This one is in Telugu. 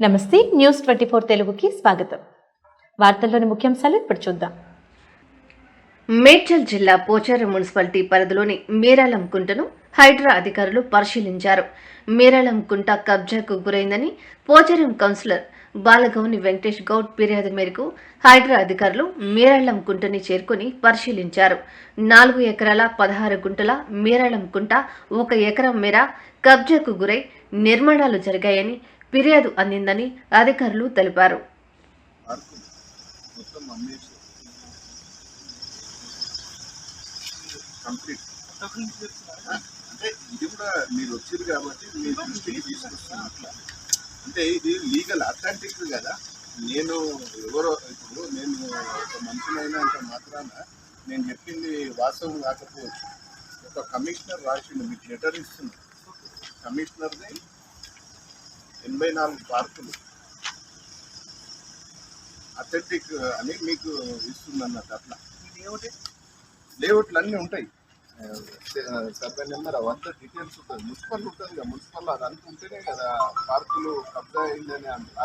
నమస్తే న్యూస్ ట్వంటీ ఫోర్ తెలుగుకి స్వాగతం. వార్తల్లోని ముఖ్యాంశాలు ఇప్పుడు చూద్దాం. మేడ్చల్ జిల్లా పోచారం మున్సిపాలిటీ పరిధిలోని మేరాలం కుంటను హైడ్రా అధికారులు పరిశీలించారు. మేరాలం కుంట కబ్జాకు గురైందని పోచారం కౌన్సిలర్ బాలగౌని వెంకటేష్ గౌడ్ ఫిర్యాదు మేరకు హైడ్రా అధికారులు మేరాళం కుంటని చేరుకుని పరిశీలించారు. నాలుగు ఎకరాల పదహారు గుంటల మేరాళం కుంట ఒక ఎకరం మేర కబ్జాకు గురై నిర్మాణాలు జరిగాయని ఫిర్యాదు అందిందని అధికారులు తెలిపారు. మొత్తం అంటే ఇది కూడా మీరు వచ్చారు కాబట్టి మీ దృష్టికి అట్లా అంటే ఇది లీగల్ అథెంటిక్ కదా. నేను ఎవరో ఇప్పుడు నేను ఒక మనిషినైనా అంత మాత్రాన నేను చెప్పింది వాస్తవం కాకపోవచ్చు. ఒక కమిషనర్ రాసిండు మీకు లెటర్ ఇస్తుంది కమిషనర్ది ఎనభై నాలుగు పార్కులు అథెంటిక్ అని మీకు ఇస్తుంది అన్నట్టు అట్లా లేఅవుట్లు అన్నీ ఉంటాయి. సర్వే నెంబర్ అవంతా డీటెయిల్స్ ఉంటుంది మున్సిపల్ ఉంటుంది కదా మున్సిపల్ అదంతా ఉంటేనే కదా పార్కులు కబ్జా అయిందని అంటారు